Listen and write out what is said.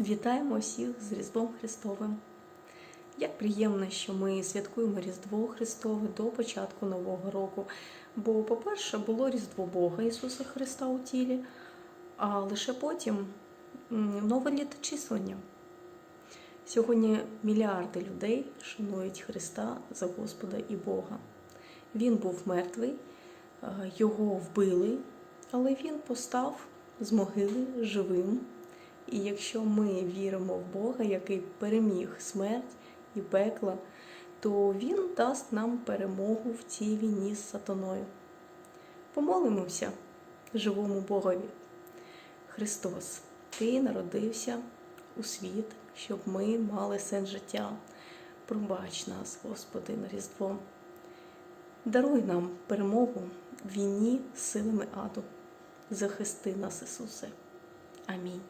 Вітаємо всіх з Різдвом Христовим. Як приємно, що ми святкуємо Різдво Христове до початку Нового року. Бо, по-перше, було Різдво Бога Ісуса Христа у тілі, а лише потім нове літочислення. Сьогодні мільярди людей шанують Христа за Господа і Бога. Він був мертвий, е, його вбили, але він постав з могили живим. І якщо ми віримо в Бога, який переміг смерть і пекло, то Він дасть нам перемогу в цій війні з сатаною. Помолимося живому Богові. Христос, Ти народився у світ, щоб ми мали сенс життя. Пробач нас, Господи, на Різдво. Даруй нам перемогу в війні силами аду. Захисти нас, Ісусе. Амінь.